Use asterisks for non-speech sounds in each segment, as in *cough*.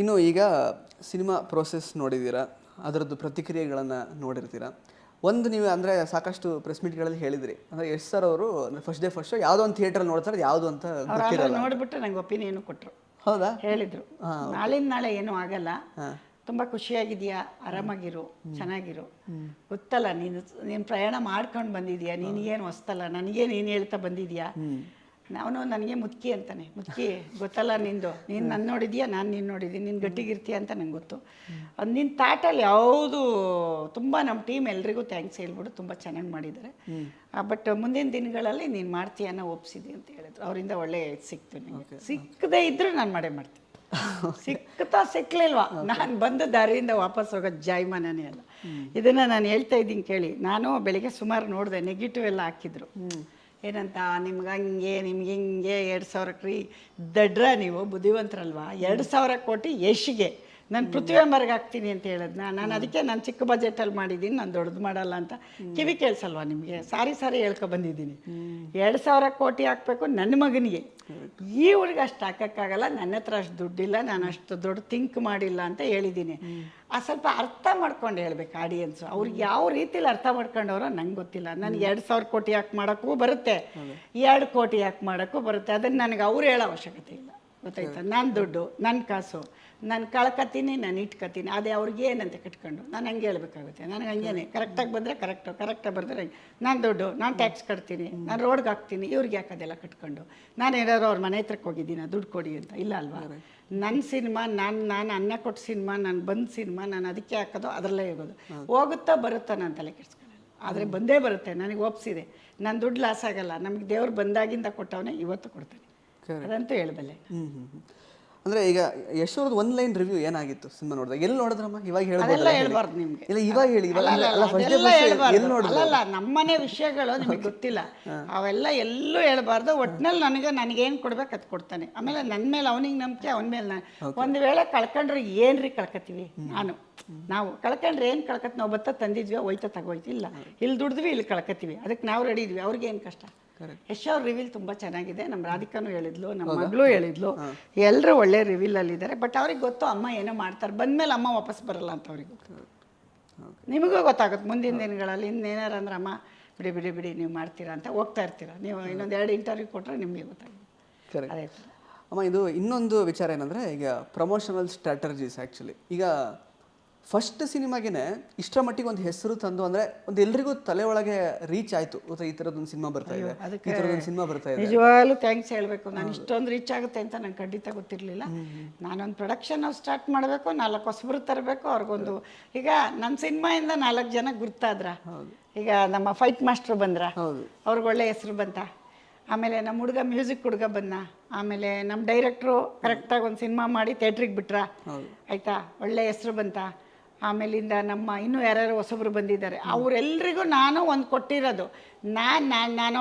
ಇನ್ನು ಈಗ cinema process ನೋಡಿದ್ದೀರಾ? ಅದರದ್ದು ಪ್ರತಿಕ್ರಿಯೆಗಳನ್ನು ನೋಡಿರ್ತೀರಾ? ಒಂದು ನೀವು ಅಂದರೆ ಸಾಕಷ್ಟು ಪ್ರೆಸ್ ಮೀಟ್ಗಳಲ್ಲಿ ಹೇಳಿದ್ರಿ. ಅಂದರೆ ಎಸ್ ಸರ್ ಅವರು ಫಸ್ಟ್ ಡೇ ಫಸ್ಟ್ ಶೋ ಯಾವುದೋ ಒಂದು ಥಿಯೇಟ್ರಲ್ಲಿ ನೋಡ್ತಾರೆ ಯಾವುದು ಅಂತ ನೋಡಿಬಿಟ್ಟು ನೋಡ್ಬಿಟ್ಟು ನಂಗೆ ಒಪಿನಿಯನ್ ಕೊಟ್ಟರು ಹೌದಾ? ಹೇಳಿದ್ರು. ನಾಳಿನ ನಾಳೆ ಏನೂ ಆಗಲ್ಲ. ತುಂಬಾ ಖುಷಿಯಾಗಿದ್ಯಾ? ಆರಾಮಾಗಿರು ಚೆನ್ನಾಗಿರು. ಗೊತ್ತಲ್ಲ ನೀನು ನೀನು ಪ್ರಯಾಣ ಮಾಡ್ಕೊಂಡು ಬಂದಿದ್ಯಾ? ಏನು ಹೊಸ್ತಲ್ಲ? ನನಗೇನು ಏನು ಹೇಳ್ತಾ ಬಂದಿದ್ಯಾ? ಅವನು ನನಗೆ ಮುದ್ಕಿ ಅಂತಾನೆ. ಮುದ್ಕಿ ಗೊತ್ತಲ್ಲ ನಿಂದು. ನೀನು ನನ್ನ ನೋಡಿದ್ಯಾ? ನಾನು ನೀನು ನೋಡಿದ್ದೀನಿ. ನೀನು ಗಟ್ಟಿಗಿರ್ತೀಯ ಅಂತ ನಂಗೆ ಗೊತ್ತು. ಅದು ನಿನ್ನ ತಾಟಲ್ಲಿ ಯಾವುದು ತುಂಬ ನಮ್ಮ ಟೀಮ್ ಎಲ್ರಿಗೂ ಥ್ಯಾಂಕ್ಸ್ ಹೇಳ್ಬಿಟ್ಟು ತುಂಬ ಚೆನ್ನಾಗಿ ಮಾಡಿದ್ದಾರೆ ಬಟ್ ಮುಂದಿನ ದಿನಗಳಲ್ಲಿ ನೀನು ಮಾಡ್ತೀಯ ನಾ ಒಪ್ಸಿದಿ ಅಂತ ಹೇಳಿದ್ರು. ಅವರಿಂದ ಒಳ್ಳೆ ಸಿಕ್ತು ನಿಮಗೆ ಸಿಕ್ಕದೇ ಇದ್ದರೂ ನಾನು ಮಾಡೇ ಮಾಡ್ತೀನಿ. *laughs* ಸಿಕ್ಕತಾ ಸಿಕ್ಲಿಲ್ವಾ ನಾನು ಬಂದ ದಾರಿಯಿಂದ ವಾಪಸ್ ಹೋಗೋ ಜಾಯ್ಮಾನೇ ಅಲ್ಲ. ಇದನ್ನ ನಾನು ಹೇಳ್ತಾ ಇದ್ದೀನಿ ಕೇಳಿ. ನಾನು ಬೆಳಿಗ್ಗೆ ಸುಮಾರು ನೋಡಿದೆ ನೆಗೆಟಿವ್ ಎಲ್ಲ ಹಾಕಿದ್ರು. ಏನಂತ, ನಿಮ್ಗೆ ಹಂಗೆ, ನಿಮ್ಗೆ ಹಿಂಗೆ, ಎರಡು ಸಾವಿರಕ್ಕೆ ರೀ ದಡ್ರ ನೀವು, ಬುದ್ಧಿವಂತರಲ್ವಾ? ಎರಡು ಸಾವಿರ ಕೋಟಿ ಯಶ್ಗೆ. ನಾನು ಪೃಥ್ವಿ ಹಾಕ್ತೀನಿ ಅಂತ ಹೇಳಿದ್ನ. ನಾನು ಅದಕ್ಕೆ ನಾನು ಚಿಕ್ಕ ಬಜೆಟಲ್ಲಿ ಮಾಡಿದ್ದೀನಿ ನಾನು ದೊಡ್ಡದು ಮಾಡಲ್ಲ ಅಂತ. ಕಿವಿ ಕೇಳಿಸಲ್ವ ನಿಮಗೆ? ಸಾರಿ ಸಾರಿ ಹೇಳ್ಕೊ ಬಂದಿದ್ದೀನಿ. ಎರಡು ಸಾವಿರ ಕೋಟಿ ಹಾಕಬೇಕು ನನ್ನ ಮಗನಿಗೆ. ಈ ಊರಿಗೆ ಅಷ್ಟು ಹಾಕೋಕ್ಕಾಗಲ್ಲ ನನ್ನ ಹತ್ರ ಅಷ್ಟು ದುಡ್ಡಿಲ್ಲ ನಾನು ಅಷ್ಟು ದೊಡ್ಡ ಥಿಂಕ್ ಮಾಡಿಲ್ಲ ಅಂತ ಹೇಳಿದ್ದೀನಿ ಆ ಸ್ವಲ್ಪ ಅರ್ಥ ಮಾಡ್ಕೊಂಡು ಹೇಳ್ಬೇಕು ಆಡಿಯನ್ಸು ಅವ್ರಿಗೆ ಯಾವ ರೀತಿಲಿ ಅರ್ಥ ಮಾಡ್ಕೊಂಡವ್ರೋ ನಂಗೆ ಗೊತ್ತಿಲ್ಲ. ನನಗೆ ಎರಡು ಸಾವಿರ ಕೋಟಿ ಯಾಕೆ ಮಾಡೋಕ್ಕೂ ಬರುತ್ತೆ. ಎರಡು ಕೋಟಿ ಯಾಕೆ ಮಾಡೋಕ್ಕೂ ಬರುತ್ತೆ. ಅದನ್ನು ನನಗೆ ಅವ್ರು ಹೇಳೋ ಅವಶ್ಯಕತೆ ಇಲ್ಲ. ಗೊತ್ತಾಯ್ತಾ? ನನ್ನ ದುಡ್ಡು ನನ್ನ ಕಾಸು. ನಾನು ಕಳ್ಕತ್ತೀನಿ ನಾನು ಇಟ್ಕತ್ತೀನಿ. ಅದೇ ಅವ್ರಿಗೆ ಏನಂತ ಕಟ್ಕೊಂಡು? ನಾನು ಹಂಗೆ ಹೇಳ್ಬೇಕಾಗುತ್ತೆ. ನನಗೆ ಹಂಗೇನೆ. ಕರೆಕ್ಟಾಗಿ ಬಂದರೆ ಕರೆಕ್ಟು ಕರೆಕ್ಟಾಗಿ ಬಂದರೆ ನಾನು ದುಡ್ಡು ನಾನು ಟ್ಯಾಕ್ಸ್ ಕಟ್ತೀನಿ ನಾನು ರೋಡ್ಗೆ ಹಾಕ್ತೀನಿ ಇವ್ರಿಗೆ ಯಾಕದೆಲ್ಲ ಕಟ್ಕೊಂಡು? ನಾನು ಏನಾದ್ರು ಅವ್ರ ಮನೆ ಹತ್ರಕ್ಕೆ ಹೋಗಿದ್ದೀನಿ? ದುಡ್ಡು ಕೊಡಿ ಅಂತ. ಇಲ್ಲ ಅಲ್ವಾ? ನನ್ನ ಸಿನಿಮಾ ನಾನು ನಾನು ಅನ್ನ ಕೊಟ್ಟು ಸಿನಿಮಾ ನಾನು ಬಂದ ಸಿನಿಮಾ ನಾನು ಅದಕ್ಕೆ ಹಾಕೋದು ಅದರಲ್ಲೇ ಹೋಗೋದು. ಹೋಗುತ್ತಾ ಬರುತ್ತಾ ನಾನು ತಲೆ ಕೆಡ್ಸ್ಕೊಳ್ಳಲ್ಲ ಆದರೆ ಬಂದೇ ಬರುತ್ತೆ ನನಗೆ ಒಪ್ಸಿದೆ. ನನ್ನ ದುಡ್ಡು ಲಾಸ್ ಆಗಲ್ಲ. ನಮಗೆ ದೇವ್ರು ಬಂದಾಗಿಂದ ಕೊಟ್ಟವನೇ ಇವತ್ತು ಕೊಡ್ತಾನೆ. ಅದಂತೂ ಹೇಳಬಲ್ಲೆ. ಅಂದ್ರೆ ಈಗ ಯಶೋರದ ಒನ್ ಲೈನ್ ರಿವ್ಯೂ ಏನಾಗಿತ್ತು ಸಿನಿಮಾ ನೋಡಿದಾಗ? ಎಲ್ಲಿ ನೋಡಿದ್ರಮ್ಮ? ಇವಾಗ ಹೇಳಬಾರ್ದು ಹೇಳ್ಬೋದಲ್ಲ ಹೇಳಿ? ಹೇಳ್ಬಾರ್ದು ನಿಮ್ಗೆ. ಇಲ್ಲ ಇವಾಗ ಹೇಳಿ ಇವಾಗ ಅಲ್ಲ, ಅಲ್ಲ ಅಲ್ಲ, ಫಸ್ಟ್ ಡೇ ಎಲ್ಲಿ ನೋಡಿದ್ರು ಅಲ್ಲಲ್ಲ ನಮ್ಮನೆ ವಿಷಯಗಳು ನಿಮಗೆ ಗೊತ್ತಿಲ್ಲ. ಅವೆಲ್ಲ ಎಲ್ಲೂ ಹೇಳ್ಬಾರ್ದು. ಒಟ್ನಲ್ಲಿ ನನಗೆ ನನಗೇನು ಕೊಡ್ಬೇಕು ಅದು ಕೊಡ್ತಾನೆ. ಆಮೇಲೆ ನನ್ನ ಮೇಲೆ ಅವನಿಗೆ ನಂಬಿಕೆ ಅವನ ಮೇಲೆ ನಾನು ಒಂದು ವೇಳೆ ಕಳ್ಕೊಂಡ್ರೆ ಏನ್ರಿ ಕಳ್ಕತ್ತೀವಿ? ನಾನು. ನಾವು ಕಳ್ಕೊಂಡ್ರೆ ಏನು ಕಳ್ಕತ್ತೀವಿ? ನಾವು ಭತ್ತ ತಂದಿದ್ವಿ ಹೋಯ್ತಾ ತಗೋಯ್ತಿಲ್ಲ ಇಲ್ಲಿ. ದುಡ್ದ್ವಿ ಇಲ್ಲಿ ಕಳ್ಕತ್ತೀವಿ. ಅದಕ್ಕೆ ನಾವು ರೆಡಿ ಇದ್ವಿ. ಅವ್ರಿಗೆ ಏನು ಕಷ್ಟ? ಯಶ್ ಅವ್ರ ರಿವೀಲ್ ತುಂಬ ಚೆನ್ನಾಗಿದೆ. ನಮ್ಮ ರಾಧಿಕಾನು ಹೇಳಿದ್ಲು ನಮ್ಮ ಮಗಳು ಹೇಳಿದ್ಲು. ಎಲ್ಲರೂ ಒಳ್ಳೆ ರಿವೀಲಲ್ಲಿದ್ದಾರೆ ಬಟ್ ಅವ್ರಿಗೆ ಗೊತ್ತು ಅಮ್ಮ ಏನೋ ಮಾಡ್ತಾರೆ. ಬಂದ್ಮೇಲೆ ಅಮ್ಮ ವಾಪಸ್ ಬರಲ್ಲ ಅಂತ ಅವ್ರಿಗೆ ಗೊತ್ತು. ನಿಮಗೂ ಗೊತ್ತಾಗುತ್ತೆ. ಮುಂದಿನ ದಿನಗಳಲ್ಲಿ ಇನ್ನೇನಾರ ಅಂದ್ರೆ ಅಮ್ಮ ಬಿಡಿ ಬಿಡಿ ಬಿಡಿ ನೀವು ಮಾಡ್ತೀರಾ ಅಂತ ಹೋಗ್ತಾ ಇರ್ತೀರಾ. ನೀವು ಇನ್ನೊಂದು ಎರಡು ಇಂಟರ್ವ್ಯೂ ಕೊಟ್ಟರೆ ನಿಮಗೆ ಗೊತ್ತಾಗುತ್ತೆ. ಅದೇ ಅಮ್ಮ ಇದು ಇನ್ನೊಂದು ವಿಚಾರ ಏನಂದ್ರೆ ಈಗ ಪ್ರಮೋಷನಲ್ ಸ್ಟ್ರಾಟರ್ಜೀಸ್ ಆ್ಯಕ್ಚುಲಿ ಈಗ ಫಸ್ಟ್ ಸಿನಿಮಾಗೆ ಇಷ್ಟರ ಮಟ್ಟಿಗೆ ಒಂದು ಹೆಸರು ತಂದು ಅಂದ್ರೆ ಒಂದು ಎಲ್ರಿಗೂ ತಲೆ ಒಳಗೆ ರೀಚ್ ಆಯ್ತು. ಈ ಥರದೊಂದು ಸಿನಿಮಾ ಬರ್ತಾ ಇದೆ. ಈ ಥರದೊಂದು ಸಿನಿಮಾ ಬರ್ತಾ ಇದೆ. ನಿಜವಾಗ್ಲೂ ಥ್ಯಾಂಕ್ಸ್ ಹೇಳಬೇಕು. ನಾನು ಇಷ್ಟೊಂದು ರೀಚ್ ಆಗುತ್ತೆ ಅಂತ ನಂಗೆ ಖಂಡಿತ ಗೊತ್ತಿರಲಿಲ್ಲ. ನಾನೊಂದು ಪ್ರೊಡಕ್ಷನ್ ಸ್ಟಾರ್ಟ್ ಮಾಡಬೇಕು ನಾಲ್ಕು ಹೊಸಬರು ತರಬೇಕು ಅವ್ರಿಗೊಂದು ಈಗ ನನ್ನ ಸಿನಿಮಾಯಿಂದ ನಾಲ್ಕು ಜನ ಗುರ್ತಾದ್ರ? ಈಗ ನಮ್ಮ ಫೈಟ್ ಮಾಸ್ಟ್ರು ಬಂದ್ರ? ಹೌದು. ಅವ್ರಿಗೆ ಒಳ್ಳೆ ಹೆಸರು ಬಂತ? ಆಮೇಲೆ ನಮ್ಮ ಹುಡುಗ ಮ್ಯೂಸಿಕ್ ಹುಡುಗ ಬಂದ ಆಮೇಲೆ ನಮ್ಮ ಡೈರೆಕ್ಟ್ರು ಕರೆಕ್ಟಾಗಿ ಒಂದು ಸಿನಿಮಾ ಮಾಡಿ ಥಿಯೇಟ್ರಿಗೆ ಬಿಟ್ರ? ಆಯ್ತಾ? ಒಳ್ಳೆ ಹೆಸರು ಬಂತ? ಆಮೇಲಿಂದ ನಮ್ಮ ಇನ್ನೂ ಯಾರ್ಯಾರು ಹೊಸಬ್ರು ಬಂದಿದ್ದಾರೆ. ಅವರೆಲ್ರಿಗೂ ನಾನು ಒಂದು ಕೊಟ್ಟಿರೋದು. ನಾನು ನಾನು ನಾನು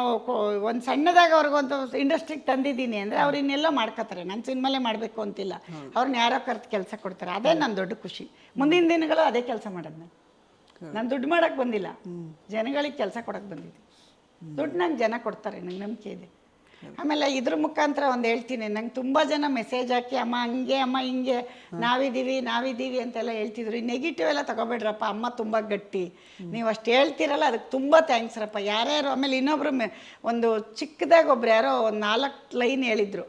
ಒಂದು ಸಣ್ಣದಾಗ ಅವ್ರಿಗೊಂದು ಇಂಡಸ್ಟ್ರಿಗೆ ತಂದಿದ್ದೀನಿ ಅಂದರೆ ಅವ್ರು ಇನ್ನೆಲ್ಲ ಮಾಡ್ಕೋತಾರೆ ನನ್ನ ಸಿನಿಮಾಲೇ ಮಾಡಬೇಕು ಅಂತಿಲ್ಲ. ಅವ್ರನ್ನ ಯಾರೋ ಕರೆದು ಕೆಲಸ ಕೊಡ್ತಾರೆ. ಅದೇ ನನ್ನ ದೊಡ್ಡ ಖುಷಿ. ಮುಂದಿನ ದಿನಗಳು ಅದೇ ಕೆಲಸ ಮಾಡೋದು ನಾನು. ನಾನು ದುಡ್ಡು ಮಾಡೋಕ್ಕೆ ಬಂದಿಲ್ಲ. ಜನಗಳಿಗೆ ಕೆಲಸ ಕೊಡೋಕ್ಕೆ ಬಂದಿದ್ದೆ ದುಡ್ಡು ನಂಗೆ ಜನ ಕೊಡ್ತಾರೆ. ನಂಗೆ ನಂಬಿಕೆ ಇದೆ. ಆಮೇಲೆ ಇದ್ರ ಮುಖಾಂತರ ಒಂದು ಹೇಳ್ತೀನಿ. ನಂಗೆ ತುಂಬ ಜನ ಮೆಸೇಜ್ ಹಾಕಿ ಅಮ್ಮ ಹಂಗೆ ಅಮ್ಮ ಹಿಂಗೆ ನಾವಿದ್ದೀವಿ ನಾವಿದ್ದೀವಿ ಅಂತೆಲ್ಲ ಹೇಳ್ತಿದ್ರು. ನೆಗೆಟಿವ್ ಎಲ್ಲ ತಗೋಬೇಡ್ರಪ್ಪ ಅಮ್ಮ ತುಂಬ ಗಟ್ಟಿ. ನೀವು ಅಷ್ಟು ಹೇಳ್ತೀರಲ್ಲ ಅದಕ್ಕೆ ತುಂಬ ಥ್ಯಾಂಕ್ಸ್ ರಪ್ಪ. ಯಾರ್ಯಾರು ಆಮೇಲೆ ಇನ್ನೊಬ್ರು ಮೆ- ಒಂದು ಚಿಕ್ಕದಾಗ ಒಬ್ರು ಯಾರೋ ಒಂದು ನಾಲ್ಕು ಲೈನ್ ಹೇಳಿದ್ರು.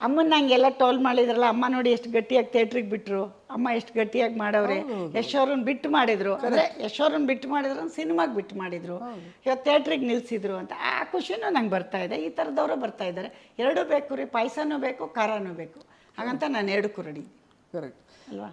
ಅಮ್ಮನ ಹಂಗೆಲ್ಲ ಟೋಲ್ ಮಾಡಿದ್ರಲ್ಲ ಅಮ್ಮ ನೋಡಿ ಎಷ್ಟು ಗಟ್ಟಿಯಾಗಿ ಥಿಯೇಟ್ರಿಗೆ ಬಿಟ್ರು. ಅಮ್ಮ ಎಷ್ಟು ಗಟ್ಟಿಯಾಗಿ ಮಾಡವ್ರೆ. ಯಶೋರನ್ನ ಬಿಟ್ಟು ಮಾಡಿದ್ರು. ಅಂದ್ರೆ ಯಶೋರನ್ನ ಬಿಟ್ಟು ಮಾಡಿದ್ರು ಸಿನಿಮಾಗೆ ಬಿಟ್ಟು ಮಾಡಿದ್ರು. ಇವತ್ತು ಥಿಯೇಟ್ರಿಗೆ ನಿಲ್ಸಿದ್ರು ಅಂತ. ಆ ಖುಷಿನೂ ನಂಗೆ ಬರ್ತಾ ಇದೆ. ಈ ಥರದವರು ಬರ್ತಾ ಇದ್ದಾರೆ. ಎರಡೂ ಬೇಕು ರೀ ಪಾಯಸನೂ ಬೇಕು ಖಾರನೂ ಬೇಕು. ಹಾಗಂತ ನಾನು ಎರಡು ರೆಡಿ ಕರೆಕ್ಟ್ ಅಲ್ವಾ?